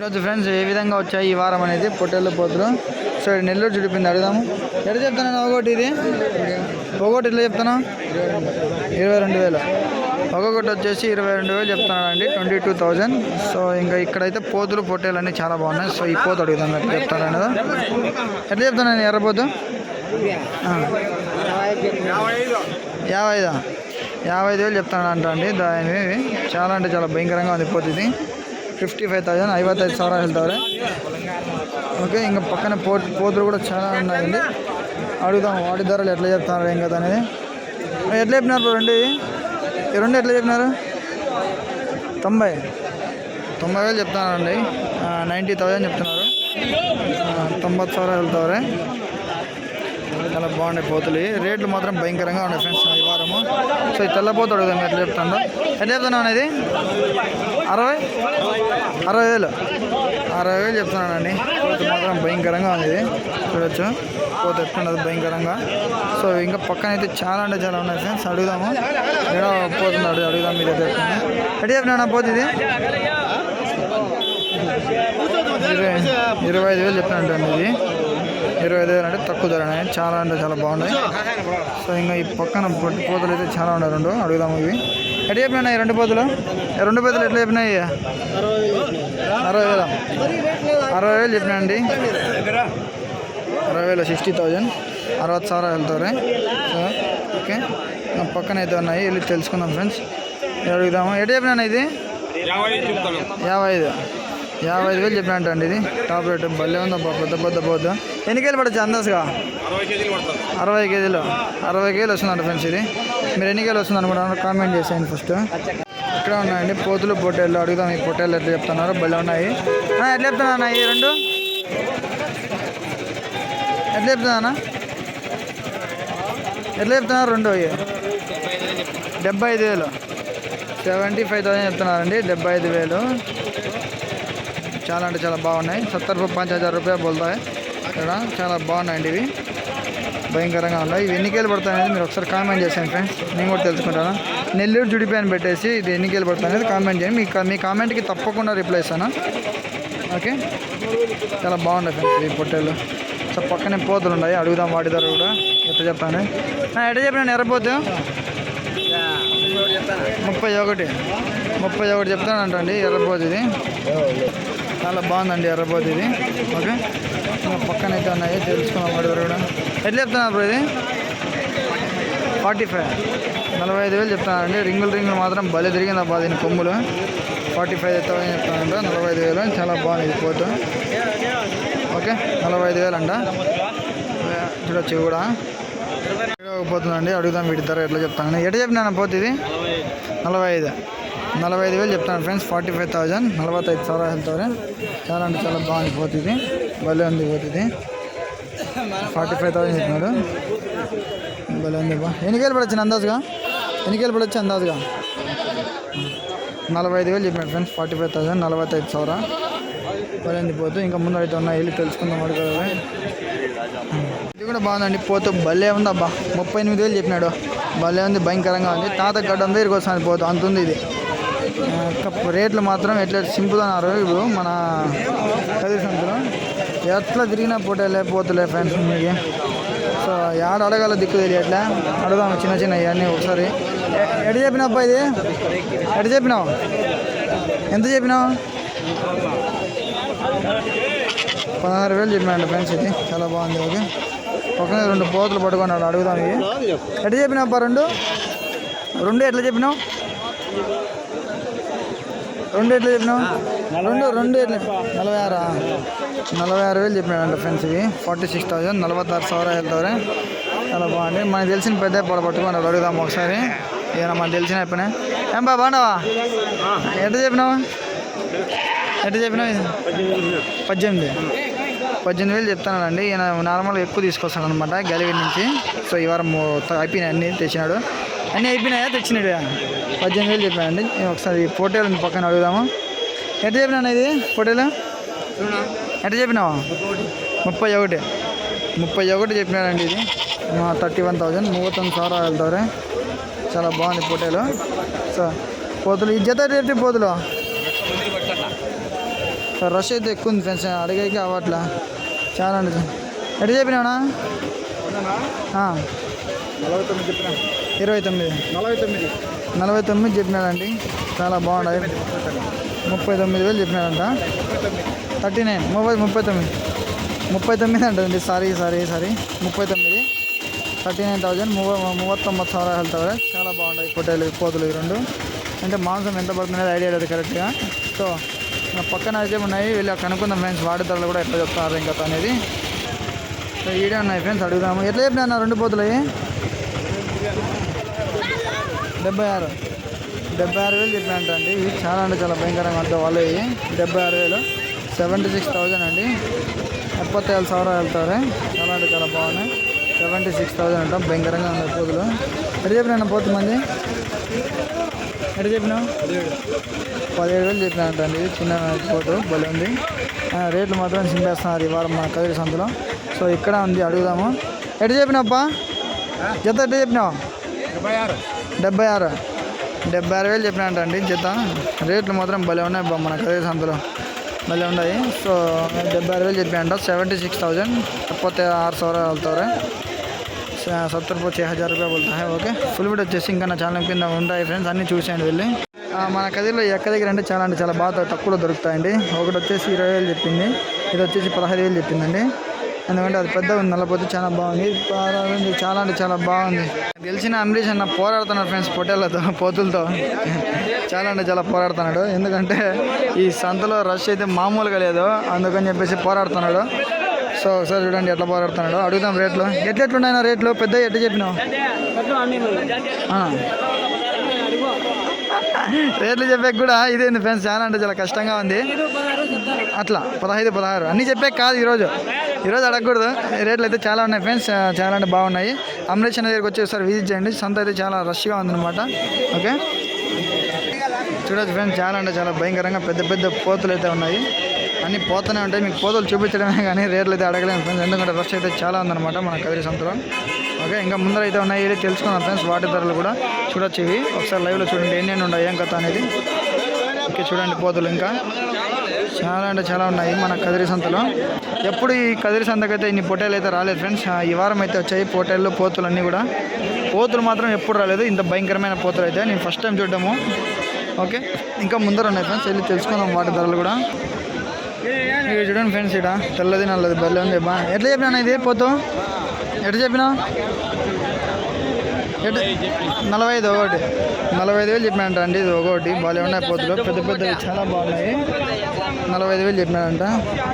ఈరోజు ఫ్రెండ్స్ ఏ విధంగా వచ్చాయి ఈ వారం అనేది పొట్టేళ్ళ పోతులు. సో నెల్లూరు చూడిపోయింది అడుగుదాము. ఎట్లా చెప్తాను ఒకటి ఇది? ఒకటి ఎట్లా చెప్తాను ఇరవై రెండు వేలు. ఒక్కొక్కటి వచ్చేసి ఇరవై రెండు వేలు చెప్తున్నానండి ట్వంటీ టూ థౌజండ్ సో ఇంకా ఇక్కడైతే పోతులు పొట్టేలు అన్నీ చాలా బాగున్నాయి. సో ఈ పోతు అడుగుదాం ఎట్లా చెప్తాను కదా ఎట్లా చెప్తాను నేను ఎర్రపోతు యాభై ఐదా. యాభై ఐదు వేలు చెప్తాను అంట అండి దాని చాలా అంటే చాలా భయంకరంగా ఉంది పోతుంది ಫಿಫ್ಟಿ ಫೈವ್ ఐవత్ ఐదు సవరాలు వెళ్తారు ఓకే ఇంకా పక్కన పో పోతులు కూడా చాలా ఉన్నాయండి. అడుగుదాం వాటి ధరలు ఎట్లా చెప్తున్నారు ఏం కదా అనేది. ఎట్లా చెప్పినారు రెండు? రెండు ఎట్లా చెప్పినారు? తొంభై. తొంభై వేలు చెప్తున్నారండి. నైంటీ థౌజండ్ చెప్తున్నారు. తొంభై సార్ వెళ్తారు చాలా బాగున్నాయి పోతులు. రేట్లు మాత్రం భయంకరంగా ఉన్నాయి ఫ్రెండ్స్ ఈ వారము. సో ఈ తెల్లపోతాడు కదా ఎట్లా చెప్తాను ఎట్లా చెప్తున్నావు అనేది? అరవై? అరవై వేలు. అరవై వేలు చెప్తున్నానండి. పోతు మాత్రం భయంకరంగా ఉంది ఇది. చూడొచ్చు. పోత ఎట్లున్నది భయంకరంగా. సో ఇంకా పక్కన అయితే చాలా అంటే చాలా ఉన్నాయి ఫ్రెండ్స్. అడుగుదాము. ఏడో పోతుంది? అడుగు అడుగుదాం మీరు అయితే చెప్తున్నా ఎట్లా చెప్పినా ఇరవై ఇరవై ఐదు వేలు చెప్పినట్టు ఇది. ఇరవై ఐదు వేలు అంటే తక్కువ ధర చాలా అంటే చాలా బాగున్నాయి. సో ఇంకా ఈ పక్కన పోతలు అయితే చాలా ఉన్నాయి రెండు. అడుగుదాము ఇవి. ఎట్లా చెప్పినాయి రెండు పదులు రెండు పదులు ఎట్లా చెప్పినాయి? అరవై వేల. అరవై వేలు చెప్పినా అండి అరవై వేల సిక్స్టీ థౌజండ్. అరవై సార్ వెళ్తారు. So okay. పక్కన అయితే ఉన్నాయి వెళ్ళి తెలుసుకుందాం ఫ్రెండ్స్. అడుగుదాము? ఎటు చెప్పినా ఇది? యాభై ఐదు. యాభై ఐదు వేలు చెప్పినట్టు అండి ఇది. టాప్ రేట్ భలే ఉందబ్బా పెద్ద పెద్ద పోద్ద. ఎన్ని కేజీలు పడచ్చు అందాసుగా అరవై కేజీలు. అరవై కేజీలు వస్తుందంట ఫ్రెండ్స్ ఇది. మీరు ఎన్ని కేజీలు వస్తుంది అనుకుంటున్నారు? కామెంట్ చేసేయండి ఫస్ట్ ఇక్కడ ఉన్నాయండి. పోతులు పొట్టేళ్ళు. అడుగుదాం ఈ పొట్టేళ్ళు ఎట్లా చెప్తున్నారు. బళ్ళు ఉన్నాయి. ఎట్లా చెప్తున్నా అన్న ఈ రెండు? ఎట్లా చెప్తున్నా ఎట్లా చెప్తున్నారు? రెండు అవి డెబ్బై ఐదు వేలు. సెవెంటీ ఫైవ్ థౌసండ్ చెప్తున్నారండి. డెబ్బై ఐదు వేలు. చాలా అంటే చాలా బాగున్నాయి. సత్తర్ పంచ హజార్ రూపాయలు బోల్తాయి. ఇక్కడ చాలా బాగున్నాయండి ఇవి. భయంకరంగా ఉన్నాయి. ఇవి ఎన్నికలు పడతాయనేది మీరు ఒకసారి కామెంట్ చేసాను ఫ్రెండ్స్. నేను కూడా తెలుసుకుంటాను. నెల్లూరు జుడిపి అని పెట్టేసి ఇది ఎన్నికలు పడుతుందనేది కామెంట్ చేయండి. మీ మీ కామెంట్కి తప్పకుండా రిప్లై ఇస్తాను. ఓకే? చాలా బాగున్నాయి ఫ్రెండ్స్ ఈ పొట్టేలు సో పక్కనే పోతులు ఉన్నాయి. అడుగుదాం వాటి ధర కూడా. ఎట్లా చెప్పాను ఎట్లా చెప్పినాను ఎర్రపోతు ముప్పై ఒకటి. ముప్పై ఒకటి చెప్తాను అంటండి ఎర్రపోతు ఇది. చాలా బాగుందండి ఎర్రపోతు ఇది. ఓకే? ఇంకా పక్కన అయితే ఉన్నాయి తెలుసుకున్నాం వాడు కూడా ఎట్లా చెప్తున్నారు బ్రో ఇది? Forty five. నలభై ఐదు వేలు చెప్తానండి రింగులు రింగులు మాత్రం భలే తిరిగింది అబ్బా దీని కొమ్ములు. ఫార్టీ ఫైవ్ చెప్తామని చెప్తానంట నలభై ఐదు వేలు చాలా బాగుంది పోతు ఓకే నలభై ఐదు వేలు అంట చూడొచ్చు కూడా. పోతుందండి అడుగుదాం వీటి ధర ఎట్లా చెప్తాను ఎట్లా చెప్పినా పోతుంది నలభై ఐదు. నలభై ఐదు వేలు చెప్తాను ఫ్రెండ్స్. ఫార్టీ ఫైవ్ థౌజండ్ నలభై ఐదు సవరా వెళ్తారు చాలా అంటే చాలా బాగుంది పోతుంది. భలే ఉంది పోతుంది. ఫార్టీ ఫైవ్ థౌజండ్ చెప్పినాడు భలే ఉంది బా. ఎన్నికేలు పడొచ్చు అందాజుగా? ఎన్నికేలు పడొచ్చు అందాజుగా? నలభై ఐదు వేలు చెప్పినాడు ఫ్రెండ్స్. ఫార్టీ ఫైవ్ థౌజండ్ నలభై ఐదు సార. భలే ఉంది పోతు. ఇంకా ముందు అయితే ఉన్నాయి. వెళ్ళి తెలుసుకుందాం అడుగుతుంది ఇది కూడా బాగుందండి. పోతూ భలే ఉందా అబ్బా. ముప్పై ఎనిమిది వేలు చెప్పినాడు. భలే ఉంది. భయంకరంగా ఉంది. తాత గడ్డ అందరికొస్తాను పోతు. అంత ఉంది ఇది. రేట్లు మాత్రం ఎట్లా సింపుల్ అన్నారు ఇప్పుడు మన కదిరి సంతలో ఎట్లా తిరిగినా పోటీలే పోతలే ఫ్రెండ్స్ మీకు. సో యాడ అడగాల దిక్కు తెలియట్లే. అడుగుదాం చిన్న చిన్న ఇవన్నీ ఒకసారి. ఎటు చెప్పినావు అబ్బా ఇది? ఎటు చెప్పినావు? ఎంత చెప్పినావు? పదహారు వేలు చెప్పినాడు ఫ్రెండ్స్ ఇది. చాలా బాగుంది ఓకే. పక్కన రెండు పోతులు పట్టుకున్నాడు అడుగుదాం ఇవి ఎట్లా చెప్పినావు అబ్బా రెండు? రెండు ఎట్లా చెప్పినావు? రెండు ఎట్లా చెప్పినావు? రెండు రెండు ఎట్లా నలభై ఆరా? నలభై ఆరు వేలు చెప్పినాడంట ఫ్రెండ్స్ ఇవి. ఫార్టీ సిక్స్ థౌజండ్ నలభై ఆరు సవర వెళ్తారు చాలా బాగుంది. మనకు తెలిసిన పెద్ద పొడ పట్టుకుని అడుగుదాం ఒకసారి. ఏదైనా మనకు తెలిసిన అయిపోయినా. ఏం బా బాగున్నావా? ఎంత చెప్పినావా? ఎంత చెప్పినావు పద్దెనిమిది. పద్దెనిమిది వేలు చెప్తానండి ఈయన నార్మల్గా ఎక్కువ తీసుకొస్తాడు అనమాట గలివి నుంచి. సో ఈ వారం అయిపోయినాయి అన్నీ తెచ్చినాడు. అన్నీ అయిపోయినాయా? తెచ్చినాడు పద్దెనిమిది వేలు చెప్పానండి ఒకసారి పోటీలు పక్కన అడుగుదాము? ఎంత చెప్పినా ఇది? ఫోటోలు? ఎంత చెప్పినావా? ముప్పై ఒకటి. ముప్పై ఒకటి చెప్పినాడండి ఇది. Thirty one thousand. మూవత్తొమ్మిది సార్ వెళ్తారు చాలా బాగుంది ఫోటోలు. సార్ పోతులు ఈ జత రేపు పోతులు? రష్ అయితే ఎక్కువ ఉంది ఫ్రెండ్స్. అడిగైకి అవట్లా చాలా అండి ఎట్లా చెప్పినావునా నలభై తొమ్మిది చెప్పిన? ఇరవై తొమ్మిది. నలభై తొమ్మిది. నలభై తొమ్మిది చెప్పినాడండి. చాలా బాగుండదు ముప్పై తొమ్మిది వేలు చెప్పినాడంట. Thirty nine. ముప్పై ముప్పై తొమ్మిది. ముప్పై తొమ్మిది అంటదండి. Sorry sorry sorry. ముప్పై తొమ్మిది. Thirty nine thousand. మూవ మూవత్తొంబత్తు సార్ హెల్త్ చాలా బాగుంటాయి పొట్టేలు పోతులు ఈ రెండు. అంటే మాంసం ఎంత పడుతుందనేది ఐడియా లేదు కరెక్ట్గా. సో పక్కన అయితే ఉన్నాయి. వెళ్ళి అనుకుందాం ఫ్రెండ్స్. వాడే ధరలు కూడా ఎట్లా చెప్తారు ఇంకా అనేది. సో ఈడే ఉన్నాయి ఫ్రెండ్స్. అడుగుదాము. ఎట్లా చెప్పినా రెండు పోతులు అయ్యి? డెబ్బై ఆరు. డెబ్బై ఆరు వేలు చెప్పినట్టు అండి ఇవి చాలా అంటే చాలా భయంకరంగా ఉంటాయి వాళ్ళు డెబ్బై ఆరు వేలు. సెవెంటీ సిక్స్ థౌజండ్ అండి. ముప్పై ఏళ్ళు సవరా వెళ్తారు చాలా అంటే చాలా బాగున్నాయి. సెవెంటీ సిక్స్ థౌజండ్ అంటాం. భయంకరంగా ఉన్నాయి పోతులు ఎటు చెప్పినా పోతు మంది? ఎటు చెప్పినావు? పదిహేడు వేలు చెప్పినట్టు అండి చిన్న పోటు బలి ఉంది. రేట్లు మాత్రం చింపేస్తున్నారు ఈ వారం మా కదిరి సంతలో. సో ఇక్కడ ఉంది. అడుగుదాము. ఎటు చెప్పినావప్పా ఎంత ఎటు చెప్పినావు? డెబ్బై ఆరు డెబ్బై ఆరు వేలు చెప్పినంట వేలు చెప్పినట్టండి జత. రేట్లు మాత్రం భలే ఉన్నాయి బా మన కదే సంతలో. భలే ఉన్నాయి. సో డెబ్బై ఆరు వేలు చెప్పినంట సెవెంటీ సిక్స్ థౌజండ్. తప్పతే ఆరు సవర వెళ్తారు? సత్తర్ పోతే హజార్ రూపాయలు వెళ్తాయి ఓకే. ఫుల్ వీడియో వచ్చేసి ఇంకా నా ఛానల్ కింద ఉంటాయి ఫ్రెండ్స్. అన్నీ చూసేయండి వెళ్ళి. మన కదిలో ఎక్క దగ్గర అంటే చాలా అంటే చాలా బాగా తక్కువలో దొరుకుతాయండి. ఒకటి వచ్చేసి ఇరవై వేలు చెప్పింది. ఇది వచ్చేసి పదహైదు వేలు చెప్పిందండి. ఎందుకంటే అది పెద్ద ఉంది నల్లపోతే చాలా బాగుంది. బాగుంది చాలా అంటే చాలా బాగుంది. గెలిచిన అంబరీష్ అన్న పోరాడుతున్నాడు ఫ్రెండ్స్ పొట్టేళ్ళతో పోతులతో. చాలా అంటే చాలా పోరాడుతున్నాడు. ఎందుకంటే ఈ సంతలో రష్ అయితే మామూలుగా లేదు. అందుకని చెప్పేసి పోరాడుతున్నాడు. సో ఒకసారి చూడండి ఎట్లా పోరాడుతున్నాడు. అడుగుదాం రేట్లు. ఎట్లా ఎట్లున్నాయి రేట్లు? పెద్ద ఎట్లా చెప్పినావు? ఆ. రేట్లు చెప్పాక కూడా ఇదేంది ఫ్రెండ్స్? చాలా అంటే చాలా కష్టంగా ఉంది. అట్లా పదహైదు పదహారు. అన్నీ చెప్పాక కాదు ఈరోజు. ఈరోజు అడగకూడదు. రేట్లు అయితే చాలా ఉన్నాయి ఫ్రెండ్స్. చాలా అంటే బాగున్నాయి. అమరేష్ దగ్గరికి వచ్చి ఒకసారి విజిట్ చేయండి. సంత అయితే చాలా రష్గా ఉందన్నమాట. ఓకే? చూడొచ్చు ఫ్రెండ్స్ చాలా అంటే చాలా భయంకరంగా పెద్ద పెద్ద పోతులు అయితే ఉన్నాయి. అన్నీ పోతూనే ఉంటాయి. మీకు పోతులు చూపించడమే కానీ రేట్లు అయితే అడగలేము ఫ్రెండ్స్. ఎందుకంటే రష్ అయితే చాలా ఉందన్నమాట మన కదిరి సంతలో. ఓకే? ఇంకా ముందర అయితే ఉన్నాయి. ఇది తెలుసుకుందాం ఫ్రెండ్స్ వాటి ధరలు కూడా. చూడొచ్చు ఇవి. ఒకసారి లైవ్లో చూడండి. ఎన్ని ఉన్నాయి ఏం కథ అనేది. ఓకే చూడండి పోతులు ఇంకా. చాలా అంటే చాలా ఉన్నాయి మన కదిరి సంతలో. ఎప్పుడు ఈ కదిరి సంతకైతే ఇన్ని పొట్టేలు అయితే రాలేదు ఫ్రెండ్స్. ఈ వారం అయితే వచ్చాయి పొట్టేళ్ళు పోతులు అన్నీ కూడా. పోతులు మాత్రం ఎప్పుడు రాలేదు. ఇంత భయంకరమైన పోతులు అయితే నేను ఫస్ట్ టైం చూడడము. ఓకే? ఇంకా ముందర ఉన్నాయి ఫ్రెండ్స్. వెళ్ళి తెలుసుకుందాం వాటి ధరలు కూడా. ఇక చూడండి ఫ్రెండ్స్ ఇక్కడ తెల్లది నల్లది బల్లె ఉంది. బా ఎట్లా చెప్పినా ఇది? పోతు. ఎట్లా చెప్పినా? నలభై ఐదు ఒకటి. నలభై ఐదు వేలు చెప్పినాడంట అండి ఇది ఒకటి. బాగా ఉన్నాయి పోతులు. పెద్ద పెద్దవి చాలా బాగున్నాయి. నలభై ఐదు వేలు చెప్పినాడంట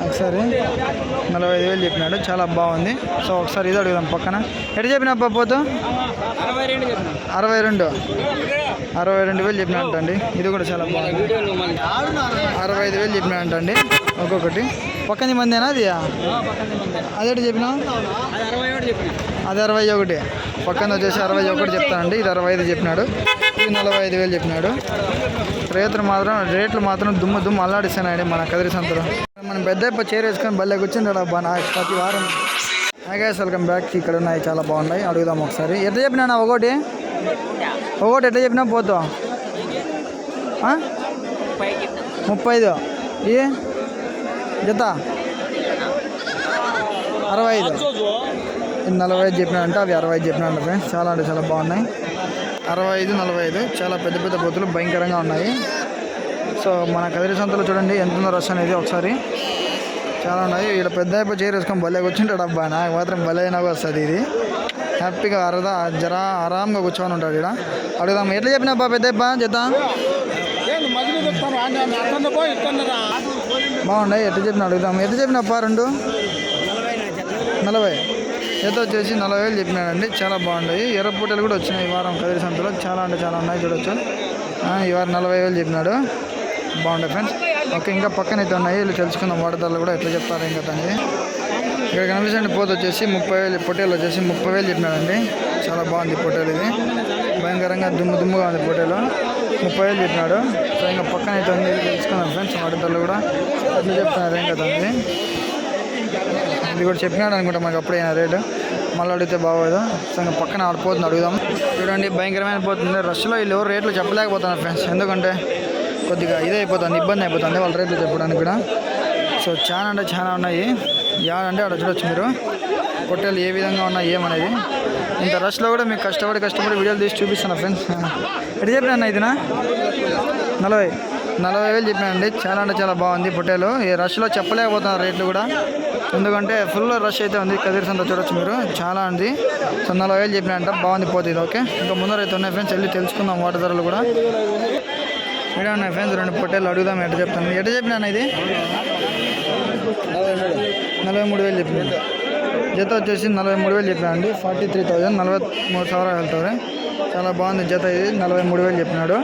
ఒకసారి. నలభై ఐదు వేలు చెప్పినాడు. చాలా బాగుంది. సో ఒకసారి ఇది అడుగుదాం పక్కన. ఎటు చెప్పినప్ప పోతు? అరవై రెండు. అరవై రెండు వేలు చెప్పినాడంట అండి. ఇది కూడా చాలా బాగుంది. అరవై ఐదు వేలు చెప్పినాడంట అండి. ఒక్కొక్కటి. పక్కన మందేనా అది అదేటి చెప్పినా అరవై ఒకటి చెప్పిన అది అరవై ఒకటి. పక్కన వచ్చేసి అరవై ఒకటి చెప్తానండి ఇది అరవై ఐదు చెప్పినాడు. ఇది నలభై ఐదు వేలు చెప్పినాడు. రేట్లు మాత్రం రేట్లు మాత్రం దుమ్ము దుమ్ము అల్లాడిస్తున్నాయండి మన కదిరి సంతలో. మనం పెద్ద చైర్ వేసుకొని బల్లెకి వచ్చింది అబ్బా నా ప్రతి వారం. Nagesh welcome back. ఇక్కడ ఉన్నాయి చాలా బాగున్నాయి. అడుగుదాం ఒకసారి. ఎట్లా చెప్పినా ఒకటి? ఒకటి ఎట్లా చెప్పినా పోతాం ఆ? ముప్పై ఐదు. ఏ జత? అరవై ఐదు. నలభై ఐదు చెప్పినాడంటే అవి అరవై ఐదు చెప్పినాడు ఫ్రెండ్స్. చాలా అంటే చాలా బాగున్నాయి. అరవై ఐదు నలభై ఐదు చాలా పెద్ద పెద్ద బొత్తులు భయంకరంగా ఉన్నాయి. సో మన కదిరి సంతలో చూడండి ఎంత ఉందో రష్ అనేది ఒకసారి. చాలా ఉన్నాయి. ఇక్కడ పెద్ద అయిపోయి చైర్ వేసుకొని భలే కూర్చుంటాడు అబ్బా. నాకు మాత్రం భలే అయినాగా వస్తుంది ఇది. హ్యాపీగా అరదా జరా ఆరాంగా కూర్చొని ఉంటాడు ఇక్కడ అడుగుదాం ఎట్లా చెప్పినాబ్బా పెద్ద అబ్బా బాగున్నాయి ఎట్లా చెప్పిన అడుగుదాం ఎట్లా చెప్పినప్పా రెండు? నలభై. ఈత వచ్చేసి నలభై వేలు చెప్పినాడండి. చాలా బాగున్నాయి ఎర్ర పూటలు కూడా వచ్చినాయి ఈ వారం కదిరి సంతలో. చాలా అంటే చాలా ఉన్నాయి చూడొచ్చు. ఆ, ఈ వారం నలభై వేలు చెప్పినాడు. బాగుండే ఫ్రెండ్స్. ఓకే ఇంకా పక్కన అయితే ఉన్నాయి. వీళ్ళు తెలుసుకుందాం వాటి కూడా ఎట్లా చెప్తారు ఇంకా అనేది. ఇక్కడ కనిపిస్తుంది పోత వచ్చేసి ముప్పై వేలు పొట్టేలు వచ్చేసి ముప్పై వేలు చెప్పినాడండి. చాలా బాగుంది పొట్టేలు ఇది. భయంకరంగా దుమ్ము దుమ్ముగా ఉంది పొట్టేలు. ముప్పై వేలు చెప్పినాడు. సో ఇంకా పక్కన అయితే ఉంది. తెలుసుకుందాం ఫ్రెండ్స్ వాటి కూడా ఎట్లా చెప్తున్నారు ఏం కదా ఇది కూడా చెప్పినాడు అనుకుంటా మనకు అప్పుడైనా రేటు. మళ్ళీ అడిగితే బాగోదు. సో ఇంకా పక్కన ఆడిపోతుంది అడుగుదాం. చూడండి భయంకరమైన పోతుంది. రష్లో వీళ్ళు రేట్లు చెప్పలేకపోతున్నారు ఫ్రెండ్స్ ఎందుకంటే కొద్దిగా ఇదే అయిపోతుంది ఇబ్బంది అయిపోతుంది వాళ్ళ రేట్లు చెప్పడానికి కూడా. సో చాలా అంటే చాలా ఉన్నాయి. యాడంటే అక్కడ చూడొచ్చు మీరు. హోటల్ ఏ విధంగా ఉన్నాయి ఏమనేది. ఇంత రష్లో కూడా మీకు కష్టపడి కష్టపడి వీడియోలు తీసి చూపిస్తాను ఫ్రెండ్స్ ఎటు చెప్పినా ఇదినా నలభై. నలభై వేలు చెప్పానండి చాలా అంటే చాలా బాగుంది పొట్టేలు. ఈ రష్లో చెప్పలేకపోతున్నారు రేట్లు కూడా. ఎందుకంటే ఫుల్ రష్ అయితే ఉంది. కదిరి సంత చూడొచ్చు మీరు. చాలా ఉంది. సో నలభై వేలు చెప్పినంట. బాగుంది పోతుంది ఓకే. ఇంకా ముందర అయితే ఉన్నాయి ఫ్రెండ్స్. వెళ్ళి తెలుసుకుందాం వాటర్ ధరలు కూడా. ఇక్కడ ఉన్నాయి ఫ్రెండ్స్. రెండు పొట్టేలు అడుగుదాం ఎట్ట చెప్తాను. ఎట్ట చెప్పినా ఇది? నలభై మూడు వేలు చెప్పిన. జత వచ్చేసి నలభై మూడు వేలు చెప్పినా అండి. Forty three thousand. నలభై మూడు సవరాలు వెళ్తారు చాలా బాగుంది జత ఇది. నలభై మూడు వేలు చెప్పినాడు.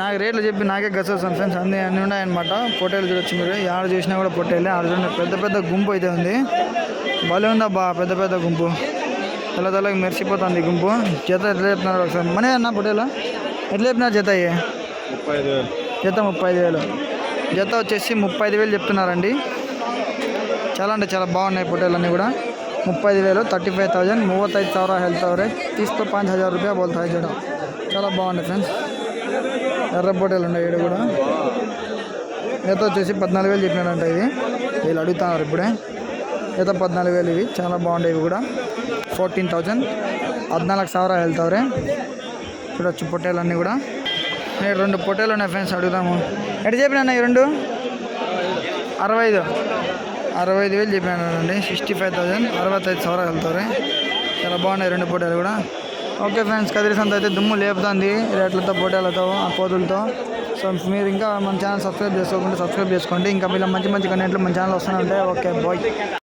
నాకు రేట్లు చెప్పి నాకే గసొస్తాను ఫ్రెండ్స్ అన్ని అన్నీ ఉన్నాయన్నమాట. పొట్టేలు చూడొచ్చు మీరు. ఆడ చూసినా కూడా పొట్టేలే. ఆడ చూడండి పెద్ద పెద్ద గుంపు అయితే ఉంది. భలే ఉందా బా పెద్ద పెద్ద గుంపు. తెల్ల తెల్లకి మెరిసిపోతుంది గుంపు. జత ఎట్లా చెప్తున్నారు ఒకసారి? మనీ అన్న పొట్టేలు? ఎట్లా చెప్పినారు జత అయ్యే? జత ముప్పై ఐదు వేలు. జత వచ్చేసి ముప్పై ఐదు వేలు చెప్తున్నారండి. చాలా అంటే చాలా బాగున్నాయి పొట్టేలన్నీ కూడా. ముప్పై ఐదు వేలు థర్టీ ఫైవ్ థౌజండ్ మూవత్తైదు సవరా హెల్త్ ತೀಸ್ ತು పాంచ్ హజార్ రూపాయ ಬೋಲ್ತಾ ಇದ್ದಾರೆ చాలా బాగుంది ఫ్రెండ్స్. ఎర్ర బొట్టలు ఉన్నాయి ఇక్కడ కూడా. ఈత వచ్చేసి పద్నాలుగు వేలు చెప్పినాడంట ఇవి వీళ్ళు అడుగుతున్నారు ఇప్పుడే. ఈత పద్నాలుగు వేలు ఇవి. చాలా బాగుండేవి కూడా. Fourteen thousand. పద్నాలుగు సవర వెళ్తావురే. చూడొచ్చు పొట్టేలన్నీ కూడా. నేను రెండు పొట్టేలు ఉన్నాయి ఫ్రెండ్స్ అడుగుదాము. ఎటు చెప్పినా ఈ రెండు? అరవై ఐదు అరవై ఐదు వేలు చెప్పినానండి సిక్స్టీ ఫైవ్ థౌజండ్. అరవై ఐదు సవరాలు వెళ్తారు చాలా బాగున్నాయి రెండు పొట్టేలు కూడా. ఓకే ఫ్రెండ్స్ కదిరి సంత అయితే దుమ్ము లేపుతుంది. రేట్లతో పోటీలతో ఆ కోతులతో సో మీరు ఇంకా మన ఛానల్ సబ్స్క్రైబ్ చేసుకోకుండా సబ్స్క్రైబ్ చేసుకోండి. ఇంకా ఇలా మంచి మంచి కంటెంట్లు మన ఛానల్ వస్తూనే ఉంటాయి. Okay bye.